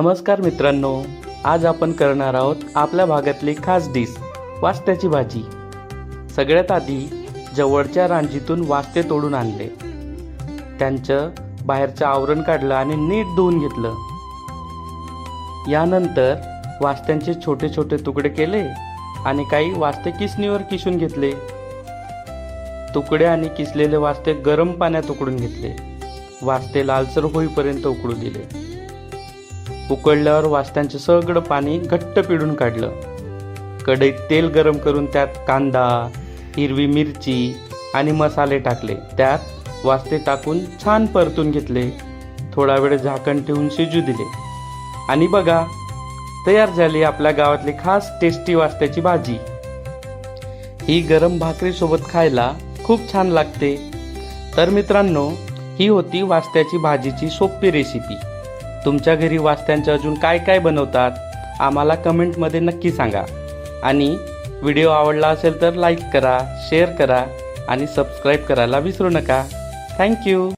नमस्कार मित्रांनो आज आपण करणार आहोत आपल्या भागातली खास डिश वास्त्याची भाजी. सगळ्यात आधी जवळच्या रांजीतून वास्ते तोडून आणले. त्यांचं बाहेरचं आवरण काढलं आणि नीट धुवून घेतलं. यानंतर वास्त्यांचे छोटे छोटे तुकडे केले आणि काही वास्ते किसणीवर किसून घेतले. तुकडे आणि किसलेले वास्ते गरम पाण्यात उकडून घेतले. वास्ते लालसर होईपर्यंत उकडू दिले. उकळल्यावर वास्त्यांचे सगळं पाणी घट्ट पिळून काढलं. कढईत तेल गरम करून त्यात कांदा हिरवी मिरची आणि मसाले टाकले. त्यात वास्ते टाकून छान परतून घेतले. थोडा वेळ झाकण ठेवून शिजू दिले. आणि बघा तयार झाली आपल्या गावातली खास टेस्टी वास्त्याची भाजी. ही गरम भाकरीसोबत खायला खूप छान लागते. तर मित्रांनो ही होती वास्त्याची भाजीची सोपी रेसिपी तुमच्या घरी वास्त्यांचे अजून काय काय बनवतात आम्हाला कमेंटमध्ये नक्की सांगा. आणि व्हिडिओ आवडला असेल तर लाईक करा शेअर करा आणि सबस्क्राईब करायला विसरू नका. थँक्यू.